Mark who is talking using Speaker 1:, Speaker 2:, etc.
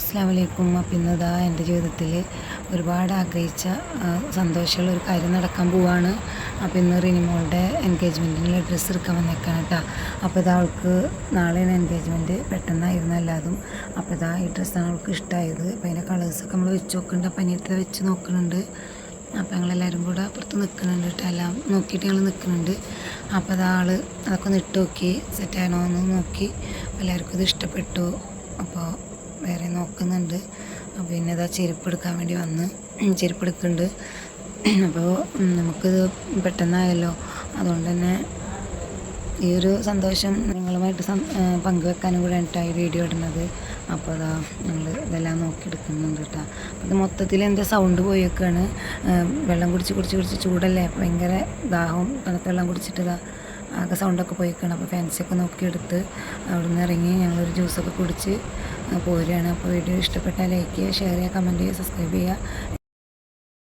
Speaker 1: അസ്സാം വലൈക്കും അപ്പം ഇന്നതാ എന്റെ ജീവിതത്തിൽ ഒരുപാട് ആഗ്രഹിച്ച സന്തോഷമുള്ള ഒരു കാര്യം നടക്കാൻ പോവാണ്. അപ്പോൾ ഇന്ന് റിനിമോളുടെ എൻഗേജ്മെന്റിനുള്ള ഡ്രസ്സ് എടുക്കാൻ വന്നേക്കാണ് കേട്ടോ അപ്പോൾ ഇതാ അവൾക്ക് നാളെയാണ് എൻഗേജ്മെന്റ് പെട്ടെന്നായിരുന്നു എല്ലാതും. അപ്പോൾ ഇതാ ഈ ഡ്രസ്സാണ് അവൾക്ക് ഇഷ്ടമായത് അപ്പോൾ അതിന്റെ കളേഴ്സൊക്കെ നമ്മൾ വെച്ച് നോക്കുന്നുണ്ട് അപ്പം അനിയത്തെ വെച്ച് നോക്കുന്നുണ്ട് അപ്പോൾ ഞങ്ങളെല്ലാവരും കൂടെ അപ്പുറത്ത് നിൽക്കുന്നുണ്ട് കേട്ടോ എല്ലാം നോക്കിയിട്ട് ഞങ്ങൾ നിൽക്കുന്നുണ്ട് അപ്പോൾ അതാ ആൾ അതൊക്കെ ഒന്ന് ഇട്ട് നോക്കി. സെറ്റാണോ എന്ന് നോക്കി. എല്ലാവർക്കും ഇത് ഇഷ്ടപ്പെട്ടു. അപ്പോൾ വേറെ നോക്കുന്നുണ്ട്. അപ്പോൾ പിന്നെ ഇതാ ചെരുപ്പ് എടുക്കാൻ വേണ്ടി വന്ന് ചെരുപ്പ് എടുക്കുന്നുണ്ട്. അപ്പോൾ നമുക്കിത് പെട്ടെന്നായല്ലോ. അതുകൊണ്ട് തന്നെ ഈ ഒരു സന്തോഷം നിങ്ങളുമായിട്ട് പങ്കുവെക്കാനും കൂടെ ആയിട്ടാണ് ഈ വീഡിയോ ഇടുന്നത്. അപ്പോൾ അതാ ഞങ്ങൾ ഇതെല്ലാം നോക്കിയെടുക്കുന്നുണ്ട് കേട്ടോ ഇത് മൊത്തത്തിൽ എന്റെ സൗണ്ട് പോയി വെക്കുകയാണ് വെള്ളം കുടിച്ച് കുടിച്ച് കുടിച്ച് ചൂടല്ലേ? ഭയങ്കര ദാഹവും തണുത്ത വെള്ളം കുടിച്ചിട്ട് ഇതാ ആകെ സൗണ്ടൊക്കെ പോയിക്കാണ്. അപ്പോൾ ഫാൻസിയൊക്കെ നോക്കിയെടുത്ത് അവിടെ നിന്ന് ഇറങ്ങി ഞങ്ങളൊരു ജ്യൂസൊക്കെ കുടിച്ച് പോരുകയാണ്. അപ്പോൾ വീഡിയോ ഇഷ്ടപ്പെട്ടാൽ ലൈക്ക് ചെയ്യുക ഷെയർ ചെയ്യുക കമന്റ് ചെയ്യുക സബ്സ്ക്രൈബ് ചെയ്യുക.